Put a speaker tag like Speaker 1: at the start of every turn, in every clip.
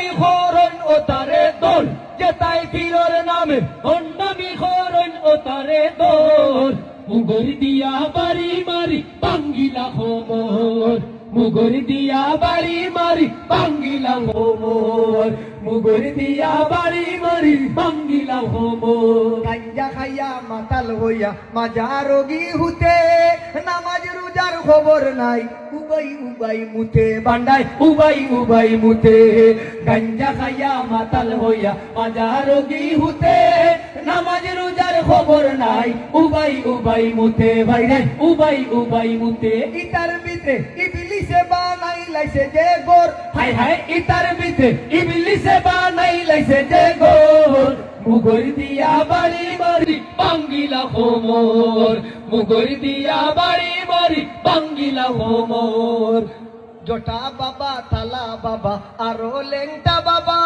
Speaker 1: হন্ডামি খরণ ও তারে দোল যেতাই ফিরর নামে হন্ডামি খরণ ও তারে দোল। মুগর দিয়া বাড়ি মারি, বাঙ্গিলা খবর মুগর দিয়া বাড়ি মারি, বাঙ্গিলা খবর মুগর দিয়া বাড়ি মারি, বাঙ্গিলা খবর
Speaker 2: গাঞ্জা খাইয়া মাতাল হইয়া মাজা রোগী হুতে খবর নাই। উবাই উবাই মুতে
Speaker 1: বান্ডাই উবাই উবাই মুতে। গাঞ্জা খাইয়া মাতাল হইয়া মাজা রোগী হুতে। নামাজ, রোজার খবর নাই। উবাই উবাই মুতে। ভাই রে, উবাই উবাই মুতে।
Speaker 2: ইতার ভিতরে ইবলিসে বানাই লাইছে যে গোর।
Speaker 1: হাই হাই ইতার বিতে ইবলিসে বানাই লাইছে যে গোর। মুগর দিয়া বাড়ি মারি বাঙ্গিলা হোমর। মুগর দিয়া বাড়ি মারি বাঙ্গিলা হোমর
Speaker 2: জটা বাবা তালা বাবা আরও লেংটা বাবা।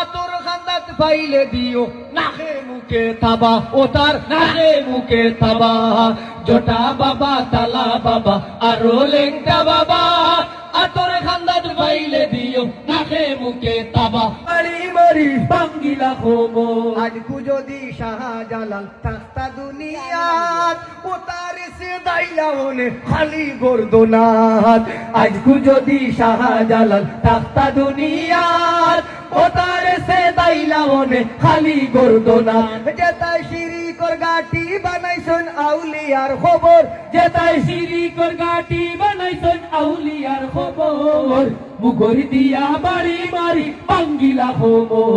Speaker 2: আতর খান্দাত পাইলে দিও নাকে মুখে
Speaker 1: তাবা। ও তার নাকে মুখে তাবা। জটা বাবা তালা বাবা আরও লেংটা বাবা। আতর খান্দাত পাইলে দিও নাকে মুখে তাবা।
Speaker 2: মারি
Speaker 1: বাঙ্গিলা হোমর
Speaker 2: আজ যদি শাহজালাল তাস্তা দুনিয়াত ও তার সে দাইলা মনে খালি গর্দনাথ
Speaker 1: আজ যদি শাহজালাল তার সে মনে খালি গর্দনা
Speaker 2: যেতাই শিরিকর গাটি বানাইছন আউলিয়ার খবর।
Speaker 1: যেতাই তাই শিরিকর গাটি বানাইছেন আউলিয়ার খবর। মুগর দিয়া বাড়ি মারি বাঙ্গিলা খবর।